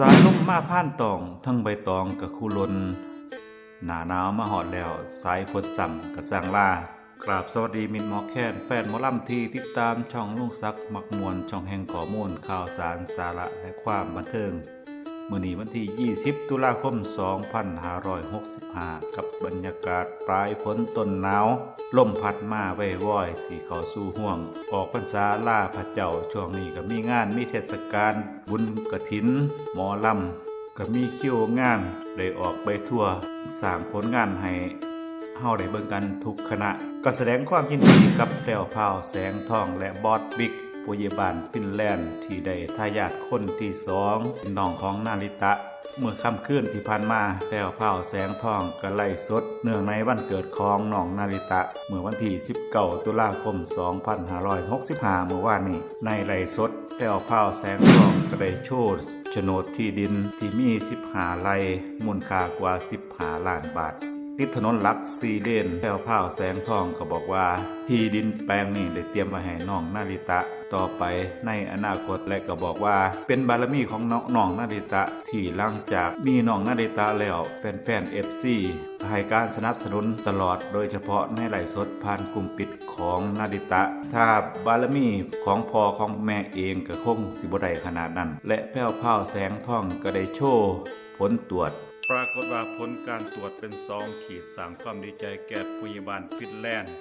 สายลมมาผ่านตอง ทั้งใบตองกับคูลนหนาหนาวมาหอดแล้ว สายฝนสั่งกับสังลากราบสวัสดีมินหมอแคนแฟนหมอลำที่ติดตามช่องลุงซักมักมวลช่องแห่งขอมูลข่าวสารสาระและความบันเทิง มื่อนี้วันที่ 20 ตุลาคม 2565 กับบรรยากาศปลายฝนต้นหนาวลมพัดมาไว้วอยสีเขาสู่ห่วง ออกพรรษาล่าพระเจ้าช่วงนี้ก็มีงานมีเทศกาลบุญกระถิน หมอลำก็มีคิวงานได้ออกไปทั่วสร้างผลงานให้เฮาได้เบิ่งกันทุกคณะ ก็แสดงความยินดีกับแพรวพาวแสงทองและบอสบิ๊ก ผู้ใหญ่บ้านฟินแลนด์ที่ได้ทายาทคนที่สองเป็นน้องของนาริตะ เมื่อค่ำคืนที่ผ่านมาแพรวพราแสงทองก็ไล่สด เนื่องในวันเกิดของน้องนาริตะ เมื่อวันที่ 19 ตุลาคม 2565 เมื่อวานนี้ ในไล่สดแพรวพราแสงทองก็ไดโชว์โฉนดที่ดินที่มี 15 ไร่มูลค่ากว่า 15 ล้านบาท ติดถนนหลักซีเลนแถวพราวแสงทองก็บอกว่า ที่ดินแปลงนี้ได้เตรียมไว้ให้น้องนาริตะต่อไปในอนาคตและก็บอกว่า เป็นบารมีของน้องน้องนาริตะที่หลังจากมีน้องนาริตะแล้วแฟนๆเอฟซีให้การสนับสนุนตลอดโดยเฉพาะในไหลฟ์สดผ่านกลุ่มปิดของนาริตะ ถ้าบารมีของพ่อของแม่เองก็คงสิบได้ขนาดนั้น และแพ้วพราวแสงทองก็ได้โชว์ผลตรวจ ปรากฏว่าผลการตรวจเป็นซองขีดสางความดีใจแก่ผู้ใหญ่บ้านฟินแลนด์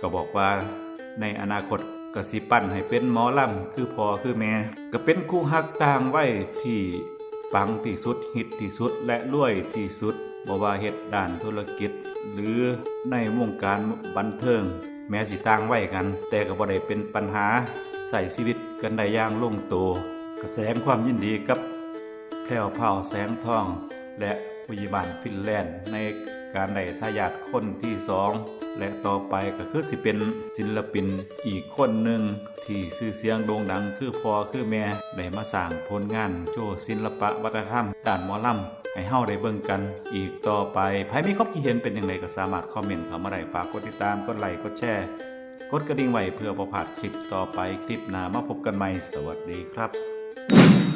ก็บอกว่าในอนาคตกสิปั้นให้เป็นหมอลำคือพ่อคือแม่ก็เป็นคู่ฮักต่างไว้ที่ปังที่สุดฮิตที่สุดและรวยที่สุดบ่ว่าเฮ็ดด้านธุรกิจ หรือในวงการบันเทิง แม้สิต่างไว้กัน แต่ก็บ่ได้เป็นปัญหาใส่ชีวิตกันได้อย่างลงตัวก็แสดงความยินดีกับ แพรวพราแสงทอง และผู้ใหญ่บ้านฟินแลนด์ ในการได้ทายาทคนที่สองและต่อไปก็คือสิเป็นศิลปินอีกคนหนึ่งที่ชื่อเสียงโด่งดังคือพอคือแม่ได้มาสร้างผลงานโชว์ศิลปะวัฒนธรรมด้านหมอลำให้เฮาได้เบิ่งกัน อีกต่อไปใครมีความคิดเห็นเป็นอย่างไรก็สามารถคอมเมนต์เข้ามาได้ฝากกดติดตามกดไลค์กดแชร์กดกระดิ่งไว้เพื่อประพาดคลิปต่อไปคลิปหน้ามาพบกันใหม่สวัสดีครับ